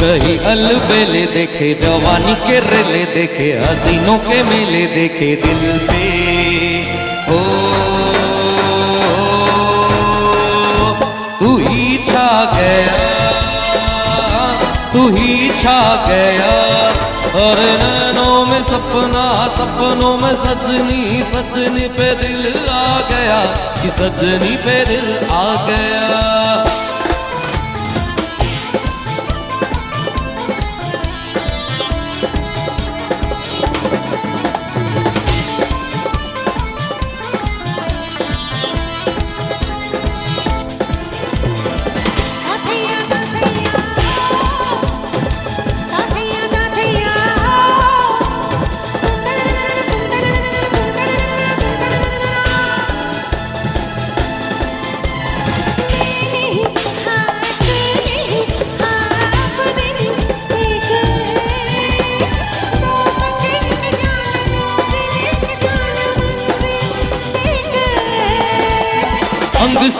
कहीं, अलबेले देखे, जवानी के रेले देखे, हसीनों के मेले देखे दिल पे। ओ, तू ही छा गया, तू ही छा गया। और नैनों में सपना, सपनों में सजनी सजनी पे दिल आ गया, कि सजनी पे दिल आ गया।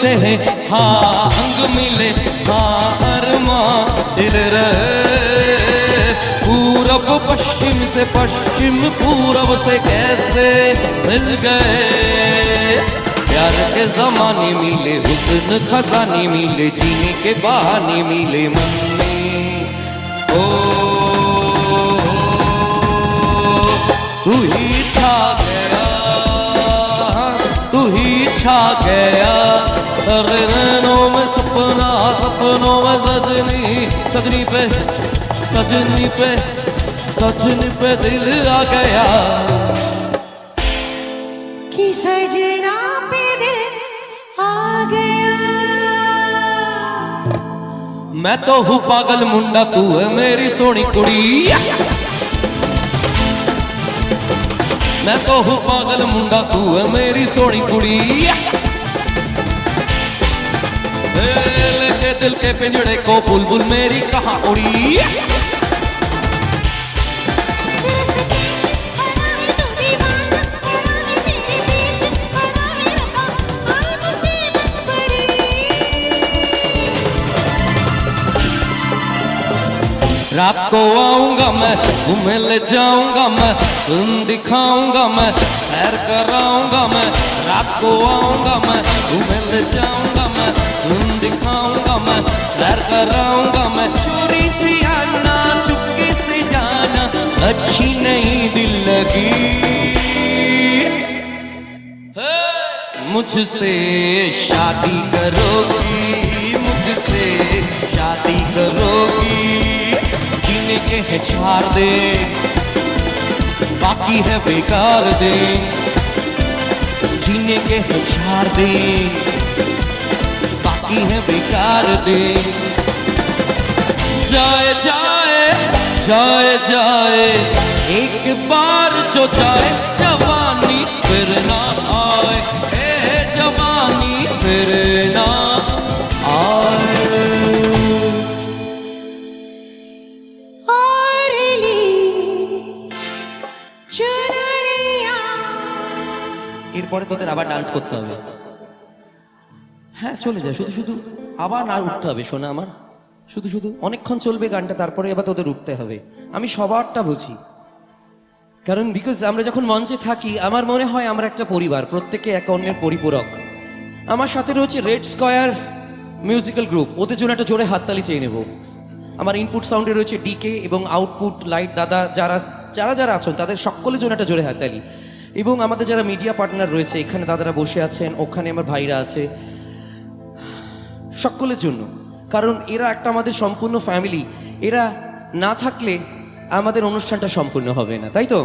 से है। अंग मिले हाँ अरमा, दिल पूरब पश्चिम से पश्चिम, पूरब से कैसे मिल गए? प्यार के जमाने मिले, हुस्न खजाने मिले, जीने के बहाने मिले मन में। ओ, तू ही छा गया, तू ही छा गया। नैनों में सपना सपनों में सजनी सजनी पे सजनी पे सजनी पे दिल आ गया। कि सजना पे दिल आ गया। मैं तो हूँ पागल मुंडा तू है मेरी सोनी कुड़ी। मैं तो हूँ पागल मुंडा तू है मेरी सोनी कुड़ी। दिल के पिंजड़े को बुलबुल मेरी कहाँ उड़ी रात को आऊँगा मैं तुम्हें ले जाऊँगा मैं तुम दिखाऊँगा मैं सैर कराऊँगा मैं, रात को आऊँगा मैं तुम्हें ले जाऊँगा मैं। तुम दिखाऊँगा मैं, सैर कराऊँगा मैं। चोरी से आना, चुपके से जाना, अच्छी नहीं दिल लगी। मुझसे शादी करोगी, मुझसे शादी करोगी। जीने के है चार दे बाकी है बेकार दे जीने के है चार दे बाकी है बेकार दे जाए जाए जाए जाए एक बार जो जाए जवानी फिर ना आए ए जवानी फिर ना आए और ली चुनरिया এরপরে তোদের আবার ডান্স করতে হবে হ্যাঁ চলে যায়। শুধু শুধু আবার না উঠতে হবে। শোনা আমার। শুধু শুধু অনেকক্ষণ চলবে গানটা তারপরে এবার তোদের উঠতে হবে। আমি সবারটা বুঝি। কারণ বিকজ আমরা যখন মঞ্চে থাকি আমার মনে হয় আমরা একটা পরিবার প্রত্যেকে এক অন্যের পরিপূরক। আমার সাথে রয়েছে রেড স্কয়ার মিউজিক্যাল গ্রুপ ওদের জন্য একটা জোরে হাততালি চেয়ে নেব। আমার ইনপুট সাউন্ডে রয়েছে ডিকে এবং আউটপুট লাইট দাদা যারা যারা যারা আছেন তাদের সকলের জন্য একটা জোরে হাততালি। এবং আমাদের যারা মিডিয়া পার্টনার রয়েছে এখানে দাদারা বসে আছেন ওখানে আমার ভাইরা আছে। সকলের জন্য। কারণ এরা একটা আমাদের সম্পূর্ণ ফ্যামিলি এরা না থাকলে আমাদের অনুষ্ঠানটা সম্পূর্ণ হবে না, তাই তো?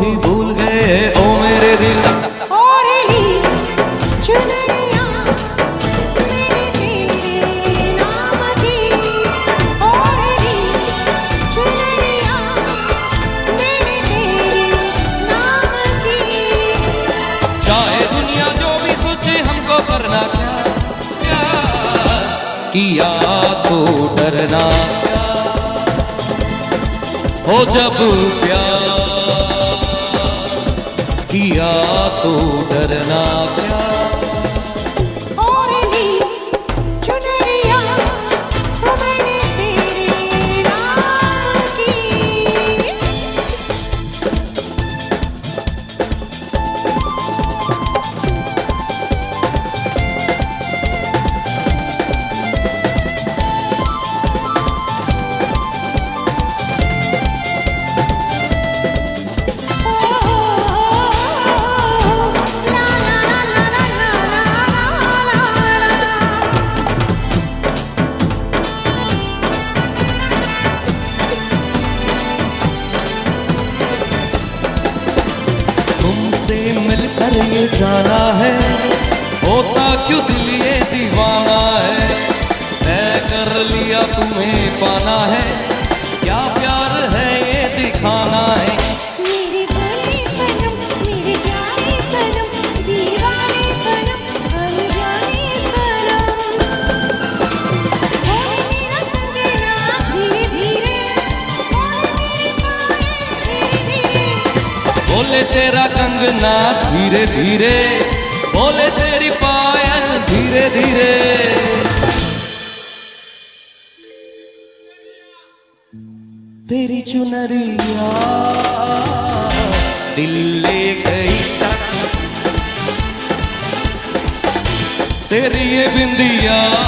ही भूल गए ओ मेरे दिल। और ली डरना? हो जब नाम तो क्यों दिल ये दीवाना है? तय कर लिया तुम्हें पाना है। क्या प्यार है ये दिखाना है? मेरी भोली सनम मेरी प्यारी सनम दीवानी सनम अनजानी सनम। होए मेरा संगना धीरे धीरे होए मेरी पायल धीरे धीरे। बोले तेरा कंगना धीरे धीरे। बोले तेरी पायल धीरे धीरे। तेरी चुनरिया। दिल ले गई तक तेरी ये बिंदिया।